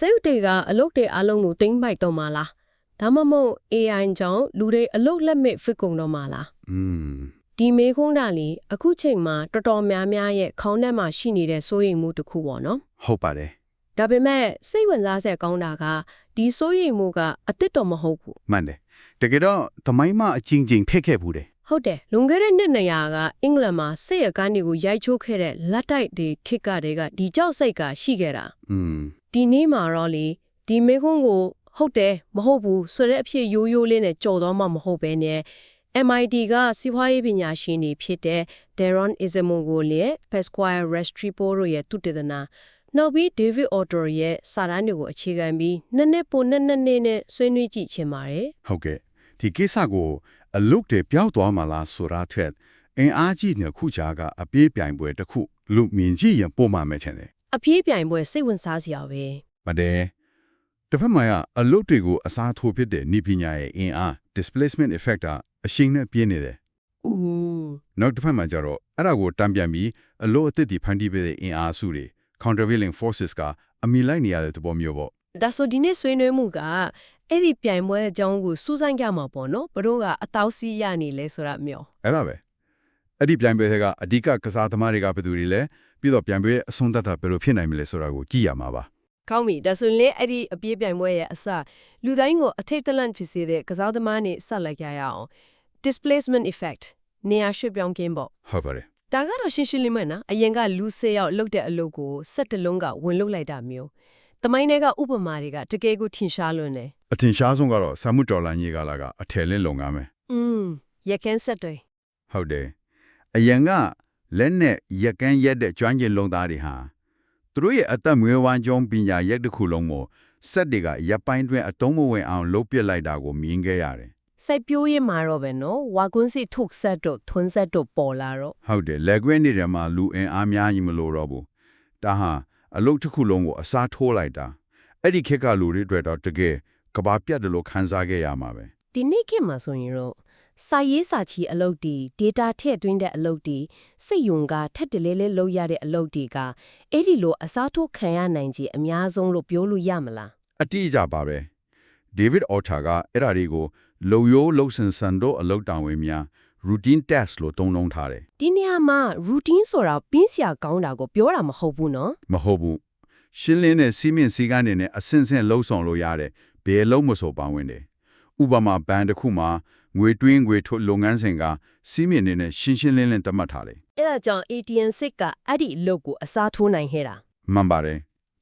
စိတ်တွေကအလုပ်တွေအလုံးကိုတင်းပိုက်တော့မှာလားဒါမှမဟုတ် AI ကြောင့်လူတွေအလုပ်လက်မဲ့ဖြစ်ကုန်တော့မှာလား อืม ဒီမေခွန်းတာလီအခုချိန်မှာတော်တော်များများရဲ့ခေါင်းထဲမှာရှိနေတဲ့စိုးရိမ်မှုတစ်ခုပေါ့နော် ဟုတ်ပါတယ် ဒါပေမဲ့စိတ်ဝင်စားစရာကောင်းတာကဒီစိုးရိမ်မှုကအစ်စ်တော့မဟုတ်ဘူး မှန်တယ်တကယ်တော့သမိုင်းမှာအချင်းချင်းဖက်ခဲ့ဘူးတယ် ဟုတ်တယ်လွန်ခဲ့တဲ့နှစ်200ကအင်္ဂလန်မှာစိတ်ရကန်းတွေကိုရိုက်ချိုးခဲ့တဲ့လက်တိုက်တွေခိကတွေကဒီကြောက်စိတ်ကရှိခဲ့တာ อืม ဒီနေ့မှာတော့လေဒီမေခွန်းကိုဟုတ်တယ်မဟုတ်ဘူးဆိုတဲ့အဖြစ်ရိုးရိုးလေးနဲ့ကြော်တော့မှမဟုတ်ပဲနဲ့ MIT ကစီးပွားရေးပညာရှင်တွေဖြစ်တဲ့ Darren Izamon ရဲ့ Pasquale Restrepo တို့ရဲ့သူတည်တနာနောက်ပြီး David Autor ရဲ့စာတမ်းတွေကိုအခြေခံပြီးနှစ်နှစ်ပိုနှစ်နှစ်နှစ်နဲ့ဆွေးနွေးကြည့်ချင်ပါတယ်ဟုတ်ကဲ့ဒီကိစ္စကိုအလုတ်တွေပျောက်သွားမှလားဆိုတာထက်အင်အားကြီးတဲ့ခုချာကအပြေးပြိုင်ပွဲတစ်ခုလူမြင်ကြည့်ရင်ပုံမှန်မဲ့ချင်တယ် အပြေးပြိုင်ပွဲစိတ်ဝင်စားစရာပဲမတည်းတစ်ဖက်မှာကအလုတ်တွေကိုအစားထိုးဖြစ်တဲ့နိပညာရဲ့အင်အား displacement effect ကအရှိန်နဲ့ပြင်းနေတယ်။ဦးနောက်တစ်ဖက်မှာကျတော့အဲ့ဒါကိုတံပြန်ပြီးအလို့အသစ်ဒီဖန်တီးပေးတဲ့အင်အားစုတွေ countervailing forces ကအမိလိုက်နေရတဲ့သဘောမျိုးပေါ့ဒါဆိုဒီနေ့ဆွေးနွေးမှုကအဲ့ဒီပြိုင်ပွဲအကြောင်းကိုစူးစမ်းကြမှာပေါ့နော်ဘတို့ကအတောက်စီရနေလဲဆိုတာမျိုးအဲ့ဒါပဲ အဲ့ဒီပြန်ပွဲတွေကအဓိကကစားသမားတွေကဘယ်သူတွေလဲပြီးတော့ပြန်ပွဲရဲ့အဆုံးသတ်တာဘယ်လိုဖြစ်နိုင်မလဲဆိုတာကိုကြည့်ရမှာပါကောင်းပြီဒါဆိုရင်လေအဲ့ဒီအပြေးပြိုင်ပွဲရဲ့အစလူတိုင်းကိုအထိတ်တလန့်ဖြစ်စေတဲ့ကစားသမားနေဆက်လိုက်ကြရအောင် displacement effect နေရာရွှေ့ပြောင်းခြင်းပေါ့ဟုတ်ပါတယ်ဒါကတော့ရှင်းရှင်းလေးမနော်အရင်ကလူ၁၀ယောက်လုတ်တဲ့အလုပ်ကို၁၁လုံးကဝင်လုတ်လိုက်တာမျိုးတမိုင်းတွေကဥပမာတွေကတကယ်ကိုထင်ရှားလွန်းတယ်အထင်ရှားဆုံးကတော့ဆာမှုတော်လန်ကြီးကလာကအထယ်လင်းလုံငါမယ်อืมရကန်းဆက်တွေဟုတ်တယ် အရင်ကလက်နဲ့ရက်ကန်းရက်တဲ့ကျွမ်းကျင်လုံသားတွေဟာသူတို့ရဲ့အသက်မွေးဝမ်းကြောင်းပညာရက်တစ်ခုလုံးကိုစက်တွေကရပ်ပိုင်းတွင်အတုံးမဝင်အောင်လုပ်ပစ်လိုက်တာကိုမြင်ခဲ့ရတယ်စိုက်ပျိုးရေးမှာတော့ပဲနော်ဝါကွန်းစီထုတ်ဆက်တို့ထွန်းဆက်တို့ပေါ်လာတော့ဟုတ်တယ်လက်ကွင်းတွေထဲမှာလူအင်အားများကြီးမလို့တော့ဘူးဒါဟာအလုပ်တစ်ခုလုံးကိုအစားထိုးလိုက်တာအဲ့ဒီခက်ကလူတွေအတွက်တော့တကယ်ကဘာပြတ်တယ်လို့ခန်းစားခဲ့ရမှာပဲဒီနေ့ခေတ်မှာဆိုရင်တော့ စာရေးစာချီအလုပ်တီ data ထည့်သွင်းတဲ့အလုပ်တီစိတ်ယုံကထက်တလဲလဲလုပ်ရတဲ့အလုပ်တီကအဲ့ဒီလိုအစားထိုးခံရနိုင်ခြင်းအများဆုံးလို့ပြောလို့ရမလားအတိအကျပါပဲဒေးဗစ်အော်ထာကအဲ့ဒါတွေကိုလုံယိုးလုံဆန်ဆန်တို့အလုပ်တောင်ဝင်များ routine task လို့တုံ့နှုံထားတယ်ဒီနေရာမှာ routine ဆိုတာပင်းစရာကောင်းတာကိုပြောတာမဟုတ်ဘူးနော်မဟုတ်ဘူးရှင်းလင်းတဲ့စီးမင်းစည်းကမ်းတွေနဲ့အစင်စင်လှုပ်ဆောင်လို့ရတယ်ဘယ်လုံးမဆိုပါဝင်တယ်ဥပမာဘဏ်တစ်ခုမှာ ငွေတွင်းငွေထုတ်လုပ်ငန်းစဉ်ကစီးမင်းနေနဲ့ရှင်းရှင်းလင်းလင်းတတ်မှတ်ထားတယ်အဲ့ဒါကြောင့် ATM စစ်ကအဲ့ဒီအလုပ်ကိုအစားထိုးနိုင်ခဲ့တာမှန်ပါတယ်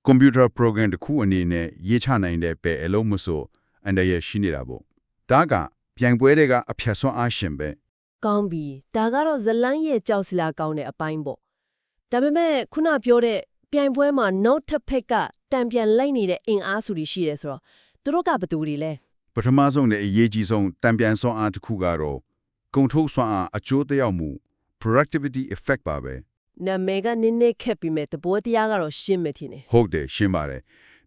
ကွန်ပျူတာ program တစ်ခုအနေနဲ့ရေးချနိုင်တဲ့ဘယ်အလုံးမဆိုအန်တရရရှိနေတာပေါ့ဒါကပြိုင်ပွဲတွေကအဖြတ်ဆွမ်းအားရှင်ပဲကောင်းပြီဒါကတော့ဇလန်းရဲ့ကြောက်စရာကောင်းတဲ့အပိုင်းပေါ့ဒါပေမဲ့ခုနပြောတဲ့ပြိုင်ပွဲမှာနောက်တစ်ဖက်ကတံပြန်လိုက်နေတဲ့အင်အားစုတွေရှိတယ်ဆိုတော့သူတို့ကဘယ်သူတွေလဲ ပထမဆုံးနဲ့အရေးကြီးဆုံးတံပြန်ဆွမ်းအားတစ်ခုကတော့ကုန်ထုတ်ဆွမ်းအားအကျိုးသက်ရောက်မှု productivity effect ပါပဲနာမည်ကနည်းနည်းခက်ပြီးမဲ့သဘောတရားကတော့ရှင်းမထင်နဲ့ဟုတ်တယ်ရှင်းပါတယ်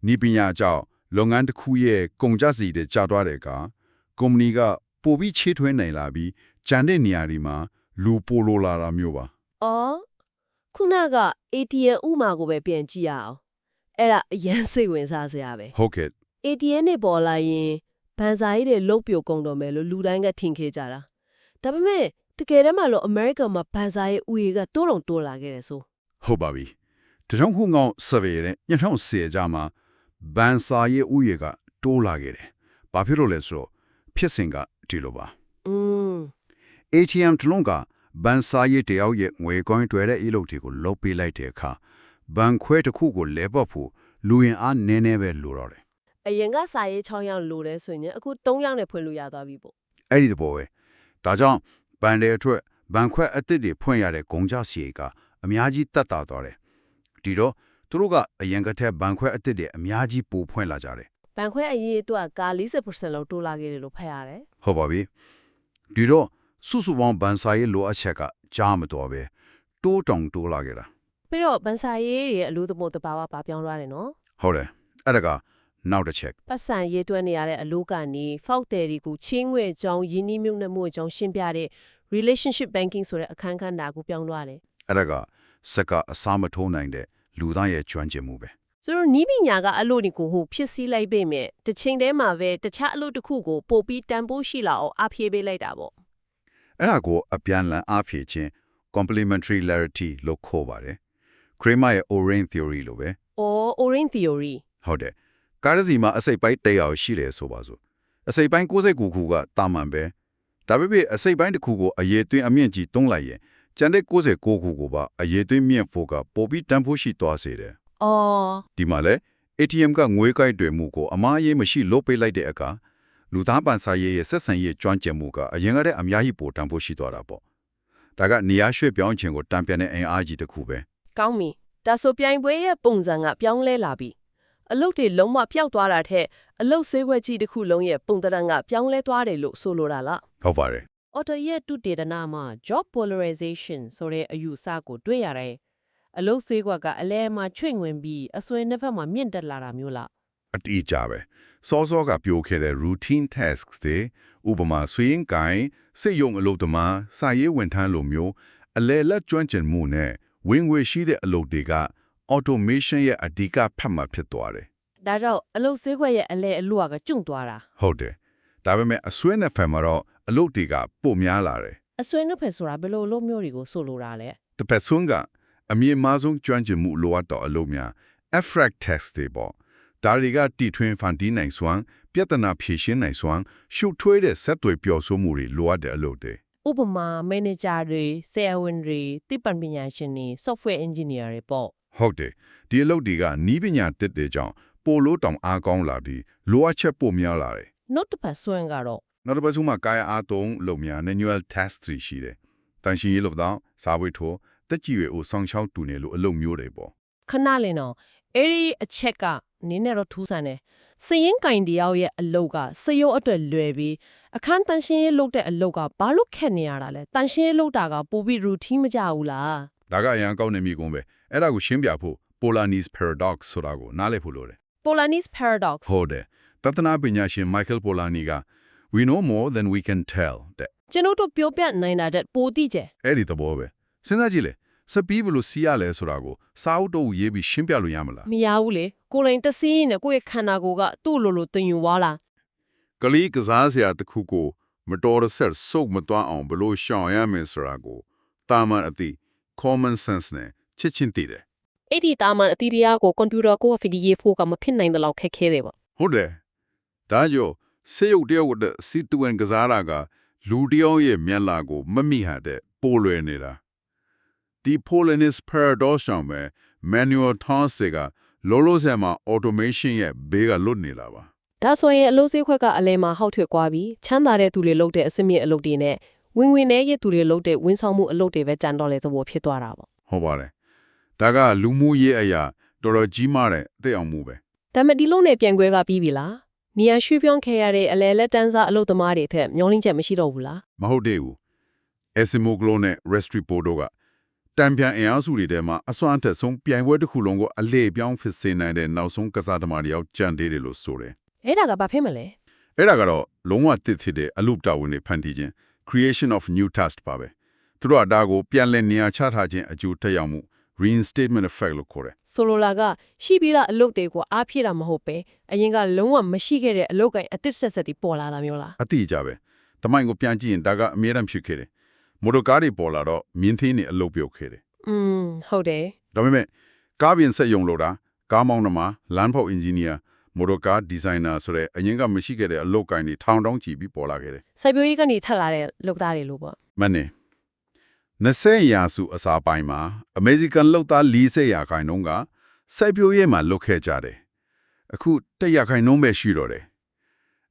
နီးပညာကြောင့်လုပ်ငန်းတစ်ခုရဲ့ကုန်ကျစည်တွေကျသွားတဲ့အခါကုမ္ပဏီကပိုပြီးချေးထွေးနိုင်လာပြီးကြံတဲ့နေရာဒီမှာလူပိုလိုလာတာမျိုးပါ။အော်ခုနက ATM ဥမာကိုပဲပြန်ကြည့်ရအောင်။အဲ့ဒါအရင်စိတ်ဝင်စားစရာပဲဟုတ်ကဲ့။ ATM နဲ့ပေါ်လာရင် ဘန်စာရေးတွေလုတ်ပြိုကုန်တော့မယ်လို့လူတိုင်းကထင်ခဲ့ကြတာ။ဒါပေမဲ့တကယ်တမ်းမှာလို့ American မှာဘန်စာရေးဥယေကတိုးတုံတိုးလာခဲ့တယ်ဆိုဟုတ်ပါပြီတကြောင်ခုငောင်း survey နဲ့2010ကျမှဘန်စာရဲ့ဥယေကတိုးလာခဲ့တယ်ဘာဖြစ်လို့လဲဆိုတော့ဖြစ်စဉ်ကဒီလိုပါ။อืม ATM တလုံးကဘန်စာရေးတယောက်ရဲ့ငွေကောင်းတွေတဲ့အလုပ်တွေကိုလုပ်ပေးလိုက်တဲ့အခါဘန်ခွဲတစ်ခုကိုလဲပတ်ဖို့လူရင်အားနည်းနည်းပဲလိုတော့တယ် အရင်ကစာရေး6ယောက်လိုတယ်ဆိုရင်အခု3ယောက်နဲ့ဖွင့်လို့ရသွားပြီပေါ့အဲ့ဒီတဘောပဲဒါကြောင့်ဘန်တဲ့အတွက်ဘန်ခွဲအသစ်တွေဖွင့်ရတဲ့ဂုံကြစီကအများကြီးတက်တာသွားတယ်ဒီတော့သူတို့ကအရင်ကတည်းကဘန်ခွဲအသစ်တွေအများကြီးပိုဖွင့်လာကြတယ်။ဘန်ခွဲအရေးအတွက်က40%လောက်တိုးလာခဲ့တယ်လို့ဖတ်ရတယ်ဟုတ်ပါပြီဒီတော့စုစုပေါင်းဘန်စာရေးလိုအပ်ချက်ကကြားမတော်ပဲတိုးတောင်တိုးလာခဲ့တာ။ပြီးတော့ဘန်စာရေးတွေအလို့သမို့တဘာဝပါပြောင်းသွားတယ်နော်ဟုတ်တယ်အဲ့ဒါက နောက်တစ်ချက်ပတ်စံရေးတွက်နေရတဲ့အလို့ကနေဖောက်တယ်ဒီကိုချင်းငွေအကြောင်းယင်းနှီးမြုပ်နှံမှုအကြောင်းရှင်းပြတဲ့ relationship banking ဆိုတဲ့အခန်းကဏ္ဍကိုပြောင်းသွားတယ်အဲ့ဒါကစက်ကအစားမထိုးနိုင်တဲ့လူသားရဲ့ကျွမ်းကျင်မှုပဲ။ဆိုတော့နီးပညာကအလုပ်တွေကိုဟိုဖြစ်စည်းလိုက်ပေမဲ့တစ်ချိန်တည်းမှာပဲတခြားအလုပ်တစ်ခုကိုပို့ပြီးတန်ဖိုးရှိလာအောင်အပြေးပေးလိုက်တာပေါ့အဲ့ဒါကိုအပြန်လန်အားဖြည့်ခြင်း complementarity လို့ခေါ်ပါတယ် Kramer ရဲ့ Orange theory လို့ပဲ။ or orange theory ဟုတ်တယ် ကားတစ်စီမှာအစိပ်ပိုင်း100ရှိတယ်ဆိုပါစို့အစိပ်ပိုင်း69ခုကတာမန်ပဲဒါပေမဲ့အစိပ်ပိုင်းတစ်ခုကိုအရေးသွင်းအမြင့်ကြီးတွန်းလိုက်ရင်ကျန်တဲ့69ခုကိုပါအရေးသွင်းမြင့်ဖို့ကပိုပြီးတန်ဖိုးရှိသွားစေတယ်။အော်ဒီမှာလဲ ATM ကငွေကြိုက်တွေမှုကိုအမားရေးမရှိလို့ပေးလိုက်တဲ့အခါလူသားပန်စာရေးရဲ့ဆက်ဆံရေးကျွမ်းကျင်မှုကအရင်ကတည်းကအများကြီးပိုတန်ဖိုးရှိသွားတာပေါ့ဒါကနေရာရွှေ့ပြောင်းခြင်းကိုတံပြန်တဲ့အင်အားကြီးတစ်ခုပဲကောင်းပြီ။ဒါဆိုပြိုင်ပွဲရဲ့ပုံစံကပြောင်းလဲလာပြီ။ အလုပ်တွေလုံးဝပျောက်သွားတာထက်အလုပ်ဆေးဝဲကြီးတစ်ခုလုံးရဲ့ပုံသဏ္ဍာန်ကပြောင်းလဲသွားတယ်လို့ဆိုလိုတာလားဟုတ်ပါတယ်အော်တိုရဲ့တုတေသနာမှာ job polarization ဆိုတဲ့အယူဆကိုတွေ့ရတယ်။အလုပ်ဆေးကွက်ကအလဲမှာချွင့်ဝင်ပြီးအစွဲနှစ်ဖက်မှာမြင့်တက်လာတာမျိုးလားအတိအကျပဲစောစောကပြောခဲ့တဲ့ routine tasks တွေဥပမာဆွေရင်ကိုင်စိတ်ယုံအလုပ်သမားစာရေးဝန်ထမ်းလိုမျိုးအလဲလက်ကျွမ်းကျင်မှုနဲ့ဝင်ငွေရှိတဲ့အလုပ်တွေက automation ရဲ့အဓိကဖက်မှာဖြစ်သွားတယ်။ဒါကြောင့်အလုပ်ဆေးကွက်ရဲ့အလဲအလွတ်ကကျုံသွားတာဟုတ်တယ်ဒါပေမဲ့အစွဲနဲ့ဖက်မှာတော့အလုပ်တွေကပိုများလာတယ်။အစွဲနှစ်ဖက်ဆိုတာဘယ်လိုအလုပ်မျိုးတွေကိုဆိုလိုတာလဲတစ်ဖက်ဆုံးကအမြင့်မားဆုံးကျွမ်းကျင်မှုလိုအပ်တော့အလုပ်များ abstract test တွေပေါ့ဒါတွေကတီထွင်ဖန်တီးနိုင်စွမ်းပြဿနာဖြေရှင်းနိုင်စွမ်းရှုပ်ထွေးတဲ့ဆက်သွယ်ပြောဆိုမှုတွေလိုအပ်တဲ့အလုပ်တွေ။ဥပမာ manager တွေဆရာဝန်တွေသိပ္ပံပညာရှင်တွေ software engineer တွေပေါ့ ဟုတ်တယ်ဒီအလုပ်တွေကနီးပညာတက်တဲ့ကြောင့်ပိုလို့တောင်အားကောင်းလာပြီးလိုအပ်ချက်ပိုများလာတယ်။နောက်တစ်ဖက်ဆွမ်းကတော့နောက်တစ်ပတ်ဆုံးမှာကာယအားသုံးလုပ်များ manual test တွေရှိတယ်တန်ရှင်ရေးလို့တော့စာဝေးထိုးတက်ကြည်ရွယ်ကိုစောင့်ရှောက်တူနေလို့အလုပ်မျိုးတွေပေါ့ခဏလင်းတော့အဲ့ဒီအချက်ကနင်းနဲ့တော့ထူးဆန်းတယ်စရင်ကင်တယောက်ရဲ့အလုတ်ကစရုပ်အတွက်လွယ်ပြီးအခန်းတန်ရှင်းရေးလုပ်တဲ့အလုတ်ကဘာလို့ခက်နေရတာလဲတန်ရှင်းရေးလုပ်တာကပိုပြီး routine မကြဘူးလားဒါကအရန်ကောင်းနေမိကုန်ပဲ အဲ့ဒါကိုရှင်းပြဖို့ Polanyi's paradox ဆိုတာကိုနားလည်ဖို့လိုတယ် Polanyi's paradox ဟုတ်တယ်တသနာပညာရှင် Michael Polanyi က we know more than we can tell တဲ့ကျွန်တော်တို့ပြောပြနိုင်တာတဲ့ပိုတိကျယ်အဲ့ဒီသဘောပဲစဉ်းစားကြည့်လေစပီးဘလို့စီးရလဲဆိုတာကိုစာအုပ်တော့ရေးပြီးရှင်းပြလို့ရမလားမရဘူးလေကိုယ်တိုင်တစင်းနဲ့ကိုယ့်ရဲ့ခန္ဓာကိုယ်ကသူ့လိုလိုတင်ယူသွားလားကလေးကစားစရာတစ်ခုကိုမတော်တဆစုပ်မတွန်းအောင်ဘလို့ရှောင်ရမယ်ဆိုတာကိုတာမန်အသိ common sense နဲ့ ချစ်ချင်းသိတယ်အဲ့ဒီတာမန်အတီးတရားကိုကွန်ပျူတာကိုဖီဒီရေးဖို့ကမဖြစ်နိုင်တဲ့လောက်ခက်ခဲတယ်ပေါ့ဟုတ်တယ်ဒါကြောင့်စေယုတ်တယောက်တဲ့စီတူဝင်ကစားတာကလူတယောက်ရဲ့မျက်လာကိုမမိဟာတဲ့ပိုလွယ်နေတာဒီ Polanyi's paradox ကြောင့်ပဲ manual tasks တွေကလောလောဆယ်မှာ automation ရဲ့ဘေးကလွတ်နေတာပါဒါဆိုရင်အလုပ်စေးခွက်ကအလဲမှာဟောက်ထွေကွာပြီးချမ်းသာတဲ့သူတွေလုပ်တဲ့အစမြင့်အလုပ်တွေနဲ့ဝင်ဝင်နဲ့ရဲ့သူတွေလုပ်တဲ့ဝန်ဆောင်မှုအလုပ်တွေပဲကြံတော့လေသဘောဖြစ်သွားတာပေါ့ဟုတ်ပါတယ် ဒါကလူမှုရေးအရာတော်တော်ကြီးမားတဲ့အသိအောင်မှုပဲဒါပေမဲ့ဒီလုံးနဲ့ပြန်ခွဲကပြီးပြီလားနေရာရွှေ့ပြောင်းခဲ့ရတဲ့အလဲလက်တန်းစားအလုပ်သမားတွေထက်မျောလင်းချက်မရှိတော့ဘူးလားမဟုတ်သေးဘူး Esimoglo နဲ့ Restrepo တို့ကတံပြန်အင်အားစုတွေထဲမှာအစွမ်းအထက်ဆုံးပြိုင်ပွဲတစ်ခုလုံးကိုအလေပြောင်းဖြစ်စေနိုင်တဲ့နောက်ဆုံးကစားသမားတွေရောက်ကြံသေးတယ်လို့ဆိုတယ်အဲ့ဒါကဘာဖြစ်မလဲအဲ့ဒါကတော့လုံးဝတစ်ဖြစ်တဲ့အလုပ်တာဝန်တွေဖန်တီးခြင်း creation of new task ပါပဲသူတို့ကဒါကိုပြန်လည်နေရာချထားခြင်းအကျိုးတက်ရောက်မှု reinstatement effect လို့ခေါ်တယ်ဆိုလိုလာကရှိပြီးသားအလုပ်တွေကိုအားဖြည့်တာမဟုတ်ပဲအရင်ကလုံးဝမရှိခဲ့တဲ့အလုပ်ကိုင်အသစ်ဆက်ဆက်တီပေါ်လာတာမျိုးလားအတိအကျပဲတမိုင်းကိုပြန်ကြည့်ရင်ဒါကအမြဲတမ်းဖြစ်ခဲ့တယ်မိုတိုကားတွေပေါ်လာတော့မြင်းသေးနေအလုပ်ပြုတ်ခဲ့တယ်อืมဟုတ်တယ်ဒါပေမဲ့ကားပြင်ဆက်ယုံလို့တာကားမောင်းသမားလမ်းဖောက်အင်ဂျင်နီယာမိုတိုကားဒီဇိုင်နာဆိုတဲ့အရင်ကမရှိခဲ့တဲ့အလုပ်ကိုင်တွေထောင်တောင်းချီပြီးပေါ်လာခဲ့တယ်စိုက်ပျိုးရေးကနေထက်လာတဲ့လုပ်သားတွေလို့ပေါ့မနေ 20ရာစုအစာပိုင်းမှာအမေရိကန်လုပ်သား40ရာခိုင်နှုန်းကစိုက်ပျိုးရေးမှာလုပ်ခဲ့ကြတယ်အခု100ရာခိုင်နှုန်းပဲရှိတော့တယ်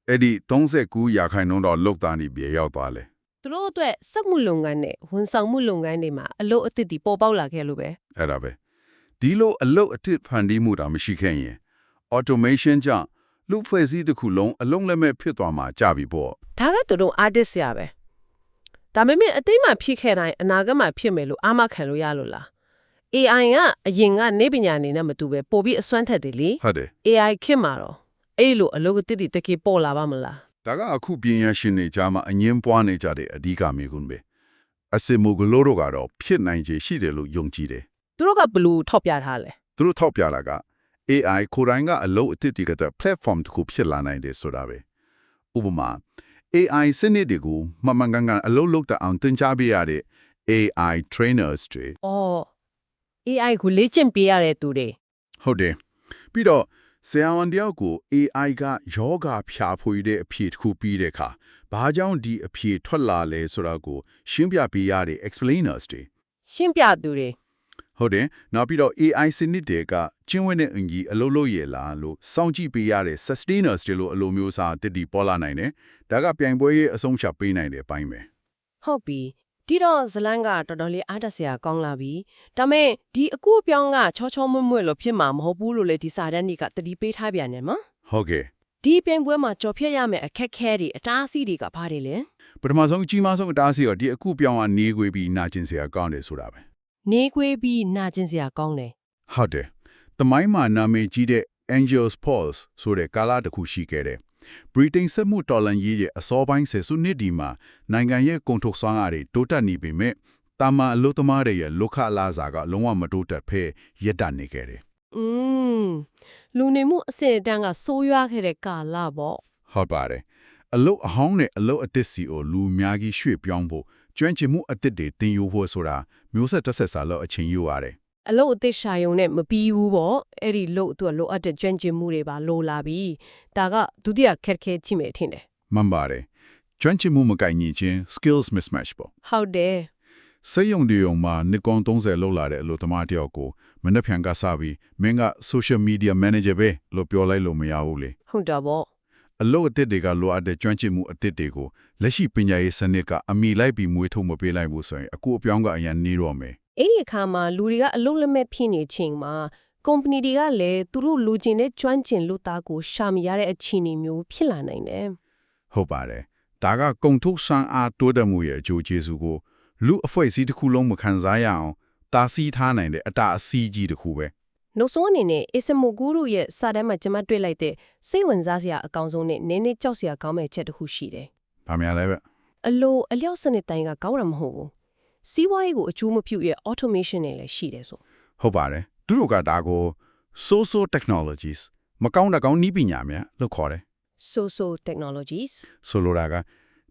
အဲ့ဒီ39ရာခိုင်နှုန်းတော့လုပ်သားနေပြေရောက်သွားလဲသူတို့အတွက်စက်မှုလုပ်ငန်းနဲ့ဝန်ဆောင်မှုလုပ်ငန်းတွေမှာအလုပ်အသစ်တွေပေါ်ပေါက်လာခဲ့လို့ပဲအဲ့ဒါပဲဒီလိုအလုပ်အထစ်ဖန်တီးမှုတာမရှိခဲ့ရင် automation ကြောင့်လူဖွဲ့စည်းတစ်ခုလုံးအလုံးလက်မဲ့ဖြစ်သွားမှာကြပြီပေါ့ဒါကသူတို့ artist ရပဲ ဒါပေမဲ့အတိတ်မှာဖြစ်ခဲ့တိုင်းအနာဂတ်မှာဖြစ်မယ်လို့အာမခံလို့ရလို့လား AI ကအရင်ကနေပညာအနေနဲ့မတူပဲပို့ပြီးအစွမ်းထက်တယ်လေဟုတ်တယ် AI ခင်မှာတော့အဲ့လိုအလုပ်အသစ်တွေတကယ်ပေါ်လာပါမလားဒါကအခုပညာရှင်တွေကြားမှာအငင်းပွားနေကြတဲ့အဓိကမျိုးကွန်းပဲအစင်မူဂလိုတို့ကတော့ဖြစ်နိုင်ခြေရှိတယ်လို့ယုံကြည်တယ်သူတို့ကဘယ်လို့ထောက်ပြထားလဲသူတို့ထောက်ပြတာက AI ကိုယ်တိုင်ကအလုပ်အသစ်တွေကတဲ့ platform တစ်ခုဖြစ်လာနိုင်တယ်ဆိုတာပဲဥပမာ AI စနစ်တွေကိုမှန်မှန်ကန်ကန်အလုပ်လုပ်တဲ့အောင်သင်ကြားပေးရတဲ့ AI trainers တွေ။အော် AI ကိုလေ့ကျင့်ပေးရတဲ့သူတွေဟုတ်တယ်ပြီးတော့ဆရာဝန်တယောက်ကို AI ကယောဂဖြာဖွေတဲ့အဖြေတစ်ခုပြီးတဲ့အခါဘာကြောင့်ဒီအဖြေထွက်လာလဲဆိုတာကိုရှင်းပြပေးရတဲ့ explainers တွေရှင်းပြသူတွေ ဟုတ်တယ်နောက်ပြီးတော့ AI စနစ်တွေကကျင်းဝဲတဲ့အင်ကြီးအလုပ်လုပ်ရလားလို့စောင့်ကြည့်ပေးရတဲ့ sustainers တွေလို့အလိုမျိုးစားတစ်တီပေါ်လာနိုင်တယ်ဒါကပြိုင်ပွဲရဲ့အဆုံးချပေးနိုင်တဲ့အပိုင်းပဲဟုတ်ပြီဒီတော့ဇလန်းကတော်တော်လေးအားတက်စရာကောင်းလာပြီဒါမဲ့ဒီအကူအပြောင်းကချောချောမွေ့မွေ့လို့ဖြစ်မှာမဟုတ်ဘူးလို့လေဒီစာတန်းကြီးကတတိပေးထားပြန်တယ်မဟုတ်ကဲ့ဒီပြိုင်ပွဲမှာကြော်ဖြတ်ရမယ့်အခက်အခဲတွေအတားအဆီးတွေကဘာတွေလဲပထမဆုံးအကြီးမားဆုံးအတားအဆီးတော့ဒီအခုပြောင်းကနေခွေပြီးနာကျင်စရာကောင်းတယ်ဆိုတာပဲ နေခွေးပြီးနာကျင်စရာကောင်းတယ်ဟုတ်တယ်။တမိုင်းမှာနာမည်ကြီးတဲ့ Angel's Pulse ဆိုတဲ့ကာလာတစ်ခုရှိခဲ့တယ်။ Britain စက်မှုတော်လန်ရေးရဲ့အစောပိုင်းဆယ်စုနှစ်ဒီမှာနိုင်ငံရဲ့ကုန်ထုတ်စွမ်းအားတွေတိုးတက်နေပေမဲ့တာမန်အလို့သမားတွေရဲ့လုခလာစာကလုံးဝမတိုးတက်ဖဲရပ်တန့်နေခဲ့တယ်อืมလူနေမှုအဆင့်အတန်းကဆိုးရွားခဲ့တဲ့ကာလပေါ့။ဟုတ်ပါတယ်။အလုတ်အဟောင်းနဲ့အလုတ်အတစ်စီကိုလူအများကြီးရွှေ့ပြောင်းဖို့ ကျွမ်းကျင်မှုအတစ်တွေတင်ယူဖို့ဆိုတာမျိုးဆက်တစ်ဆက်စာလောက်အချိန်ယူရတယ်အလုပ်အသက်ရှာယုံနဲ့မပြီးဘူးပေါ့အဲ့ဒီလို့သူကလိုအပ်တဲ့ကျွမ်းကျင်မှုတွေပါလိုလာပြီဒါကဒုတိယခက်ခဲချိမယ်ထင်တယ်။မှန်ပါတယ်။ကျွမ်းကျင်မှုမကိုင်ညီခြင်း skills mismatch ပေါ့ဟုတ်တယ်စိတ်ယုံတယုံမှာနှစ်ကောင်း30လောက်လာတဲ့အလို့သမားတယောက်ကိုမနှက်ဖြန်ကစားပြီးမင်းက social media manager ပဲလို့ပြောလိုက်လို့မရဘူးလေဟုတ်တာပေါ့ အလို့အသစ်တွေကလိုအပ်တဲ့ကျွမ်းကျင်မှုအသစ်တွေကိုလက်ရှိပညာရေးစနစ်ကအမိလိုက်ပြီးမွေးထုတ်မပေးလိုက်ဘူးဆိုရင်အခုအပြောင်းကအရင်နေတော့မယ်အဲ့ဒီအခါမှာလူတွေကအလုပ်လက်မဲ့ဖြစ်နေချိန်မှာကုမ္ပဏီတွေကလည်းသူတို့လူချင်းတဲ့ကျွမ်းကျင်လူသားကိုရှာမရတဲ့အခြေအနေမျိုးဖြစ်လာနိုင်တယ်ဟုတ်ပါတယ်ဒါကကုံထုတ်ဆန်းအားတိုးတက်မှုရဲ့အကျိုးကျေးဇူးကိုလူအဖွဲ့အစည်းတစ်ခုလုံးမခံစားရအောင်တားဆီးထားနိုင်တဲ့အတားအဆီးကြီးတစ်ခုပဲ နောက်ဆုံးအနေနဲ့အစ္စမိုဂူရုရဲ့စာတမ်းမှာကျွန်မတွေ့လိုက်တဲ့စိတ်ဝင်စားစရာအကောင်ဆုံးနဲ့နည်းနည်းကြောက်စရာကောင်းမဲ့ချက်တစ်ခုရှိတယ်။ဘာများလဲပဲအလိုအလျောက်စနစ်တိုင်းကကောင်းတာမဟုတ်ဘူးစီးပွားရေးကိုအကျိုးမပြုရဲ့ automation တွေလည်းရှိတယ်ဆိုဟုတ်ပါတယ်သူတို့ကဒါကို social technologies မကောင်းတာကောင်းနည်းပညာများလို့ခေါ်တယ် social technologies ဆိုလိုတာက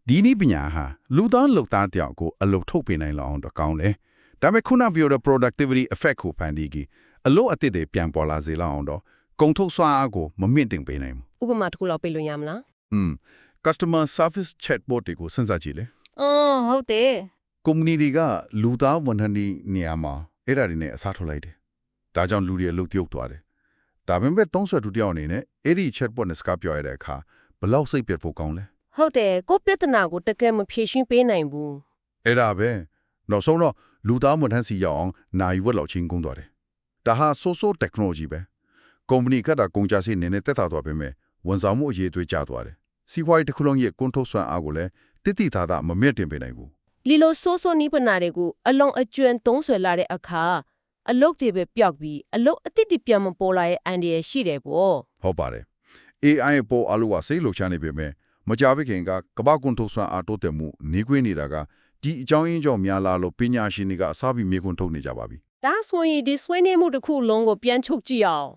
ဒီနည်းပညာဟာလူသားလုပ်သားတယောက်ကိုအလုပ်ထုတ်ပေးနိုင်လောက်အောင်တော့ကောင်းတယ်ဒါပေမဲ့ခုနပြောတဲ့ productivity effect ကိုဖန်တီးကြီး အလုပ်အသစ်တွေပြန်ပေါ်လာစေလောက်အောင်တော့ကုန်ထုတ်စွမ်းအားကိုမမြင့်တင်ပေးနိုင်ဘူးဥပမာတစ်ခုလောက်ပေးလို့ရမလားอืม customer service chatbot တွေကိုစဉ်းစားကြည့်လေအော်ဟုတ်တယ်ကုမ္ပဏီတွေကလူသားဝန်ထမ်းတွေနေရာမှာအဲ့ဒါတွေနဲ့အစားထိုးလိုက်တယ်ဒါကြောင့်လူတွေအလုပ်ပြုတ်သွားတယ်ဒါပေမဲ့သုံးဆွဲသူတယောက်အနေနဲ့အဲ့ဒီ chatbot နဲ့စကားပြောရတဲ့အခါဘယ်လောက်စိတ်ပြတ်ဖို့ကောင်းလဲဟုတ်တယ်ကိုယ့်ပြဿနာကိုတကယ်မဖြေရှင်းပေးနိုင်ဘူးအဲ့ဒါပဲနောက်ဆုံးတော့လူသားဝန်ထမ်းစီရောက်အောင်နိုင်ဝက်လောက်ချင်းကုန်သွားတယ် ဒါဟာ social technology ပဲကုမ္ပဏီကတာကုန်ကြစိနေနဲ့တက်တာသွားပေမဲ့ဝန်ဆောင်မှုအရေးအသွေးကျသွားတယ်စီးပွားရေးတစ်ခုလုံးရဲ့ကွန်ထုတ်ဆွမ်းအားကိုလည်းတိတိသားသားမမြင့်တင်ပေးနိုင်ဘူးလီလိုဆိုးဆိုးနိပနာတွေကိုအလွန်အကျွံသုံးဆွဲလာတဲ့အခါအလုတ်တွေပဲပျောက်ပြီးအလုတ်အတိတ်တွေပြန်မပေါ်လာရဲ့အန်ဒီရရှိတယ်ပေါ့ဟုတ်ပါတယ် AI ပေါ်အလိုဝစိတ်လှုပ်ရှားနေပေမဲ့မကြပါခင်ကကမ္ဘာကွန်ထုတ်ဆွမ်းအားတိုးတက်မှုနေခွေးနေတာကဒီအကြောင်းရင်းကြောင့်များလာလို့ပညာရှင်တွေကအစားပြီးမြေကွန်ထုတ်နေကြပါပြီ ဒါဆိုရင်ဒီဆွေးနွေးမှုတစ်ခုလုံးကိုပြန်ချုပ်ကြည့်အောင်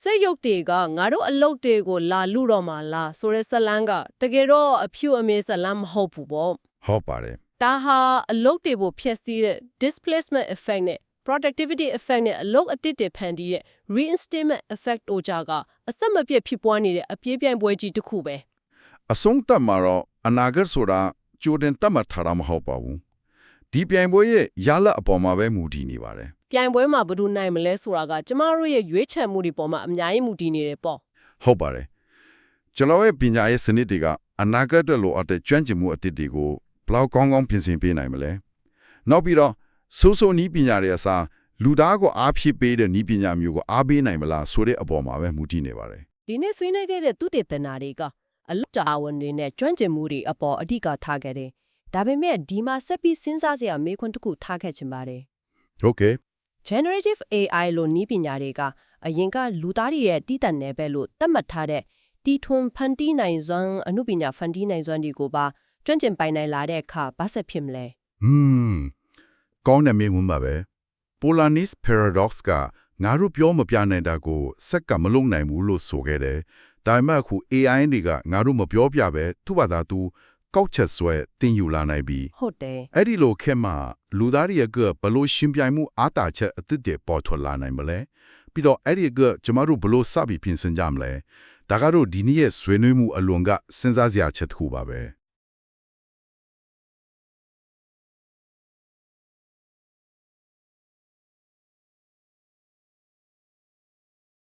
စိတ်ရုပ်တွေကငါတို့အလုတ်တွေကိုလာလူတော့မှလားဆိုရဲဇလန်းကတကယ်တော့အဖြူအမေဇလန်းမဟုတ်ဘူးပေါ့ဟုတ်ပါတယ်ဒါဟာအလုပ်တွေကိုဖျက်ဆီးတဲ့ displacement effect နဲ့ productivity effect နဲ့အလုပ်အတစ်တွေဖန်တီးတဲ့ reinstatement effect တို့ကြကအဆက်မပြတ်ဖြစ်ပွားနေတဲ့အပြေးပြိုင်ပွဲကြီးတစ်ခုပဲအဆုံးသတ်မှာတော့အနာဂတ်ဆိုတာကြိုတင်တတ်မှတ်ထားတာမဟုတ်ပါဘူးဒီပြိုင်ပွဲရဲ့ရလဒ်အပေါ်မှာပဲမူတည်နေပါတယ် ပြိုင်ပွဲမှာဘယ်သူနိုင်မလဲဆိုတာကကျမတို့ရဲ့ရွေးချယ်မှုတွေပေါ်မှာအများကြီးမူတည်နေတယ်ပေါ့ဟုတ်ပါတယ်ကျွန်တော်ရဲ့ပညာရေးစနစ်တွေကအနာဂတ်အတွက်လိုအပ်တဲ့ကျွမ်းကျင်မှုအသစ်တွေကိုဘယ်လောက်ကောင်းကောင်းပြင်ဆင်ပေးနိုင်မလဲနောက်ပြီးတော့ဆိုးဆိုးနီးပညာတွေအစားလူသားကိုအားဖြစ်ပေးတဲ့နီးပညာမျိုးကိုအားပေးနိုင်မလားဆိုတဲ့အပေါ်မှာပဲမူတည်နေပါတယ်ဒီနေ့ဆွေးနွေးခဲ့တဲ့သူတေသနာတွေကအလုတာဝန်တွေနဲ့ကျွမ်းကျင်မှုတွေအပေါ်အဓိကထားခဲ့တယ်ဒါပေမဲ့ဒီမှာဆက်ပြီးစဉ်းစားစရာမေးခွန်းတစ်ခုထားခဲ့ချင်ပါတယ်ဟုတ်ကဲ့ generative AI လို့နည်းပညာတွေကအရင်ကလူသားတွေရဲ့တည်တံ့နယ်ပဲလို့သတ်မှတ်ထားတဲ့တီထွန်ဖန်တီးနိုင်စွမ်းအမှုပညာဖန်တီးနိုင်စွမ်းတွေကိုပါကျွမ်းကျင်ပိုင်နိုင်လာတဲ့အခါဘာဆက်ဖြစ်မလဲอืมကောင်းတဲ့မေးခွန်းပါပဲ Polanyi's paradox ကငါတို့ပြောမပြနိုင်တာကိုစက်ကမလုံနိုင်ဘူးလို့ဆိုခဲ့တယ်ဒါပေမဲ့အခု AI တွေကငါတို့မပြောပြပဲသူ့ဘာသာသူ ကောက်ချက်ဆွဲတင်ယူလာနိုင်ပြီဟုတ်တယ်အဲ့ဒီလိုခေတ်မှာလူသားတွေရဲ့ကဘလို့ရှင်ပြိုင်မှုအားတာချက်အသစ်တွေပေါ်ထွက်လာနိုင်မလဲပြီးတော့အဲ့ဒီကကျမတို့ဘလို့စပြီးပြင်ဆင်ကြမလဲဒါကတော့ဒီနေ့ရဲ့ဆွေးနွေးမှုအလွန်ကစဉ်းစားစရာချက်တစ်ခုပါပဲ